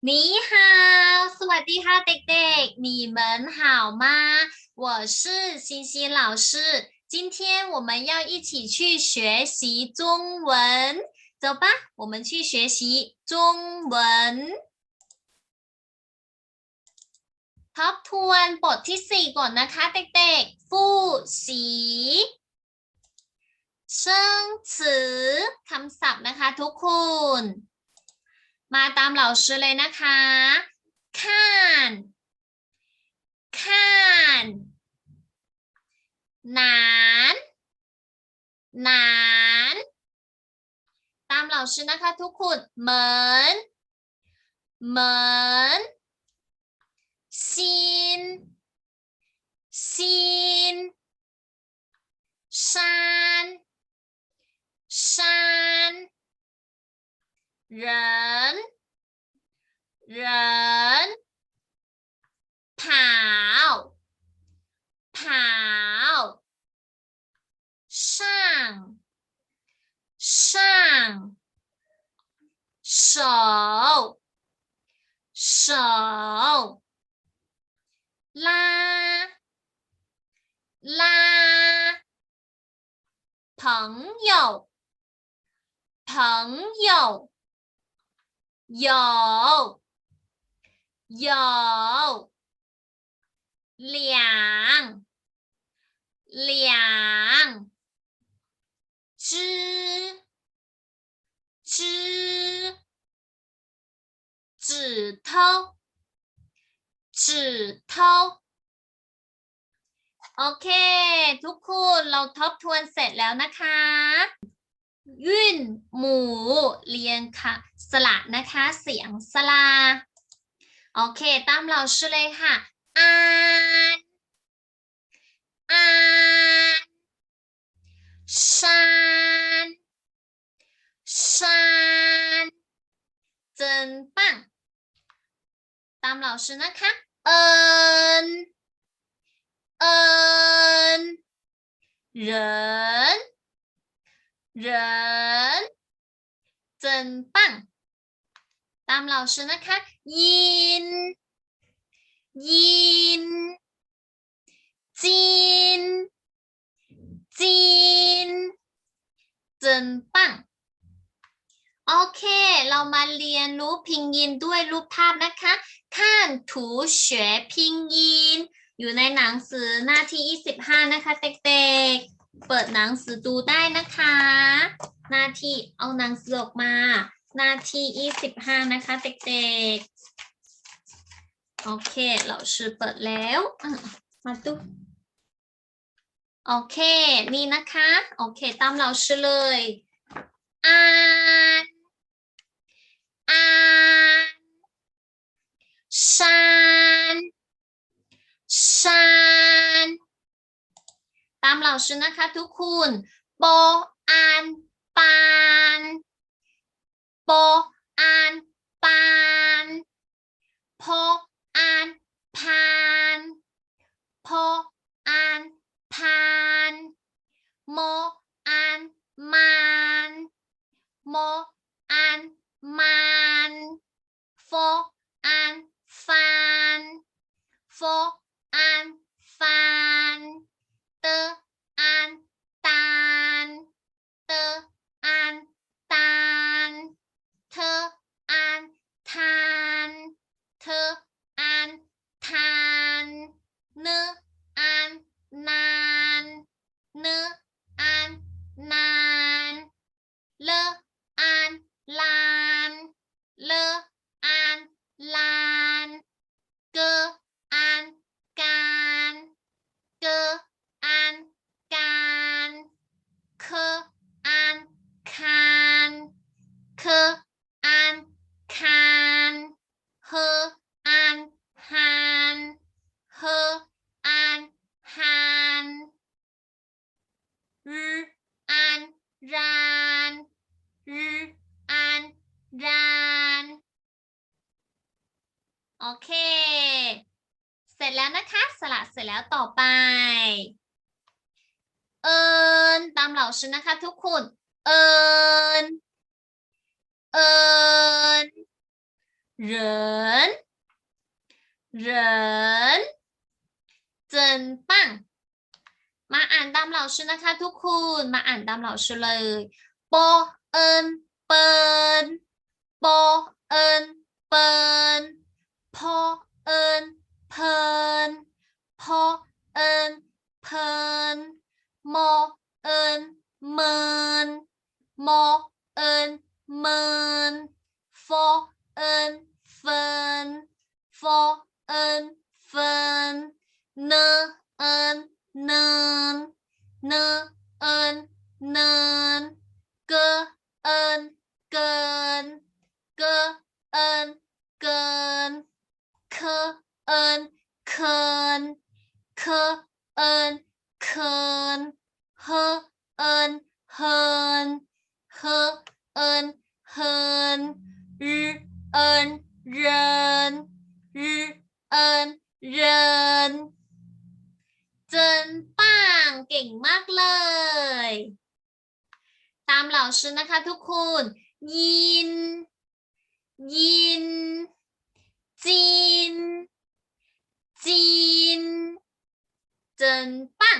你好，สวัสดีค่ะเด็กๆ，你们好吗？我是欣欣老师，今天我们要一起去学习中文，走吧，我们去学习中文。ทบทวนบทที่สี่ก่อนนะคะเด็กๆฟู่สีเชิงฉือคำศัพท์นะคะทุกคน มาตามเหล่าชื่อเลยนะคะข้านข้านหนานหนานตามเหล่าชื่อนะคะทุกคนเหมือนเหมือนซินซิน山山人，人，跑，跑，上，上，手，手，拉，拉，朋友，朋友。有有两两只只指头指头 โอเค ทุกคนเราทบทวนเสร็จแล้วนะคะ ยื่นหมูเรียนค่ะ สระนะคะ เสียงสลา โอเค ตามเราชื่อเลยค่ะ อ่านอ่าน山山真棒ตามเราชื่อนะคะ เอิญเอิญ人 人真棒ตามเราชื่อนะคะ ยิน ยิน จิน จิน真棒โอเค เรามาเรียนรู้พิงยินด้วยรูปภาพนะคะข้านถูเฉวยพิงยิน อยู่ในหนังสือหน้าที่ 25 นะคะเด็กๆ เปิดหนังสือดูได้นะคะ หน้าที่เอาหนังสือออกมา หน้าที่25นะคะเด็กๆ โอเคเราชื่อเปิดแล้วมาดูโอเค นี่นะคะ โอเค ตามเราชื่อเลยอ่าน อ่าน山山ตามเรา ชื่อนะคะทุกคนโปอานปานโปอานปานโพอานพานโพอานพานโมอานมานโมอานมานโฟอานฟานโฟอานฟานเตอานตานเตออานตานเธออานทานเธออานทานเนออานนานเนออานนานเลออานลานเลออานลานเกออานการเกออานการเคออานคานเคออานคานเฮออานฮานเฮออานฮานรอาน รานรือานรานโอเค เสร็จแล้วนะคะสละเสร็จแล้วต่อไป เอินตามเหล่าชื่นะคะทุกคน เอินเอินเรินเรินเจินปัง มาอ่านตามเหล่าชื่อนะคะทุกคนมาอ่านตามเหล่าชื่อเลยโปเอินเปินโปเอินเปินพอเอินเพลินพอเอินเพลิน เอินเกินเคเอินเคินเคเอินเคินเฮเอินเฮินเฮเอินเฮินรเอินเรินรเอินเรินเจนป้างเก่งมากเลย ตามเหล่าชื่อนะคะทุกคนยิน ยิน จีน จีนเจนป้าง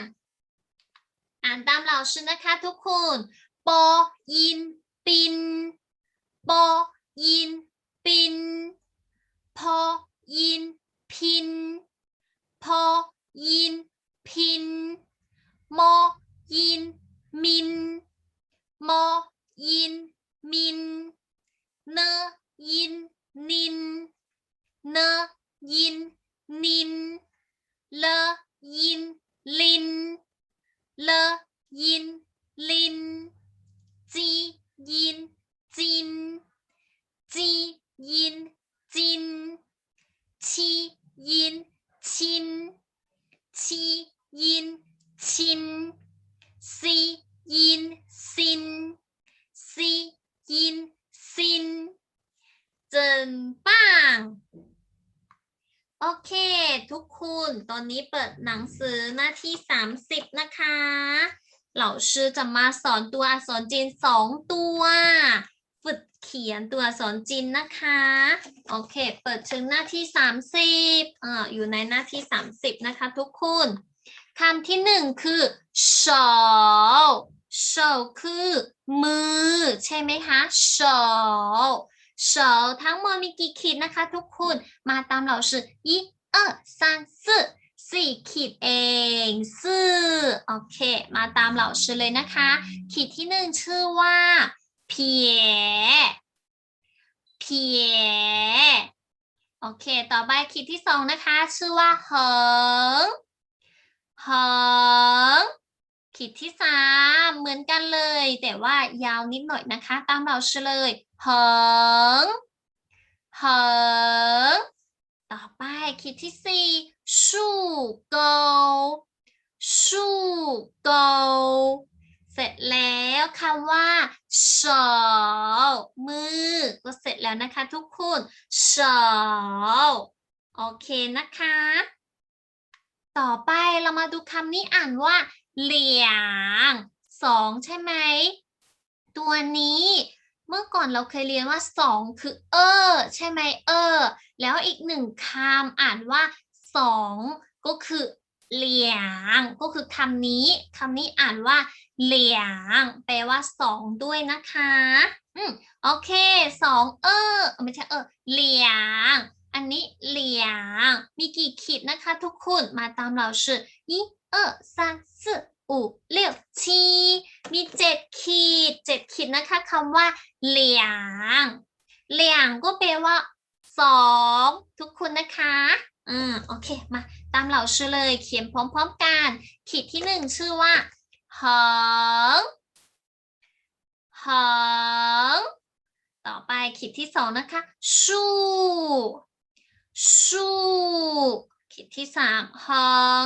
อ่านตามเหล่าชื่อนะคะทุกคน ปอยิน ปิน ปอยิน ปิน พอยิน พิน พอยิน พินมอยิน มินมอยิน มิน เนยิน นิน เนยิน นิน เลยินลินเลยินลินจียินจินจียินจิน ชียิน ชิน ชียิน ชิน ซียิน ซิน ซียิน ซิน เจินป้าง โอเค ทุกค นตอนนี้เปิดหนังสือหน้าที่ 30 นะคะเหล่าชื่อจะมาสอนตัวอักษรจีน 2 ตัว ฝึกเขียนตัวอักษรจีนนะคะ โอเค เปิดถึงหน้าที่ 30อ่าอยู่ในหน้าที่ 30 นะคะทุกคุณคำที่ 1 คือเฉาเฉาคือมือ ใช่ไหมคะเฉาเฉาทั้งหมดมีกี่ขีดนะคะทุกคุณมาตามเหล่าชื่อ一二三四สี่ขีดเองซื่อโอเค มาตามเหล่าชื่อเลยนะคะ ขีดที่หนึ่งชื่อว่า เพีย เพีย โอเค ต่อไปขีดที่สองนะคะ ชื่อว่าเหิง เหิง ขีดที่สามเหมือนกันเลย แต่ว่ายาวนิดหน่อยนะคะ ตามเราเฉลยเหิง เหิง ต่อไป ขีดที่สี่สู้เกาสู้เกาเสร็จแล้วคำว่าเฉามือ ก็เสร็จแล้วนะคะทุกคนเฉาโอเคนะคะ ต่อไปเรามาดูคำนี้อ่านว่า เหลียงสองใช่ไหม ตัวนี้ เมื่อก่อนเราเคยเรียนว่าสองคือเออ ใช่ไหมเออ แล้วอีกหนึ่งคำอ่านว่าสองก็คือ เหลียง ก็คือคำนี้คำนี้อ่านว่า เหลียง แปลว่าสองด้วยนะคะ อืมโอเคสองเออไม่ใช่เออ เหลียง อันนี้เหลียง มีกี่ขีดนะคะทุกคนมาตามเราชื่อ一二三四 อุเลียชีมีเจ็ดขีดเจ็ดขีดนะคะคำว่าเหลียงเหลียงก็แปลว่าสองทุกคนนะคะอืมโอเคมาตามเหล่าชื่อเลยเขียนพร้อมๆกัน ขีดที่หนึ่งชื่อว่าหงหงต่อไปขีดที่สองนะคะชูชูขีดที่สามห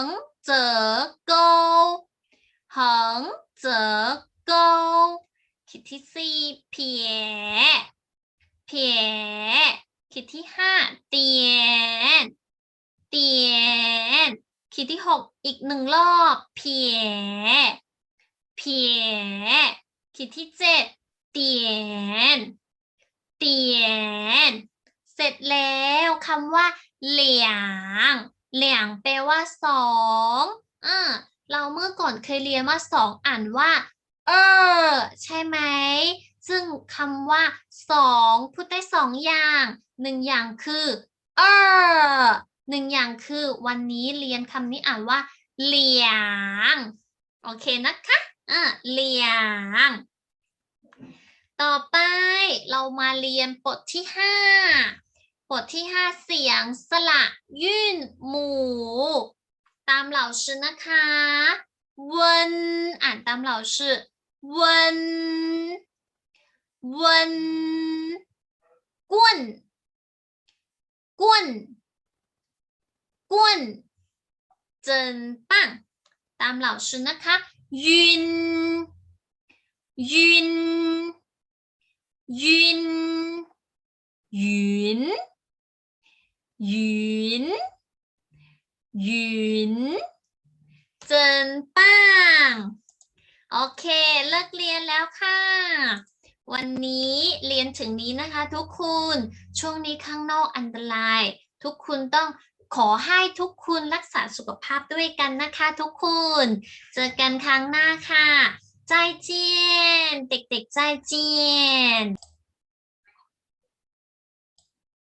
งเจอโก หงเจอโกขีดที่สี่เพียเพียขีดที่ห้าเตียนเตียนขีดที่หกอีกหนึ่งรอบเพียเพียขีดที่เจ็ดเตียนเตียนเสร็จแล้วคำว่าเหลียงเหลียงแปลว่าสองอ่า เราเมื่อก่อนเคยเรียนว่าสองอ่านว่า เออ ใช่ไหม ซึ่งคำว่าสองพูดได้สองอย่างหนึ่งอย่างคือ เออหนึ่งอย่างคือวันนี้เรียนคำนี้อ่านว่า เหลียง โอเคนะคะอ่าเหลียง ต่อไปเรามาเรียนบทที่ห้าบทที่ห้าเสียงสระยื่นหมู ตามเหล่าชื่อนะคะเวนอ่านตามเหล่าชื่อวนวนกวนกวนกวน真棒ตามเหล่าชื่อนะคะยืนยืนยืนยืนยืน หยืน真棒โอเค เลิกเรียนแล้วค่ะ วันนี้เรียนถึงนี้นะคะทุกคุณช่วงนี้ข้างนอกอันตราย ทุกคุณต้องขอให้ทุกคุณรักษาสุขภาพด้วยกันนะคะทุกคุณเจอกันครั้งหน้าค่ะ ใจเจียน เด็กๆใจเจียน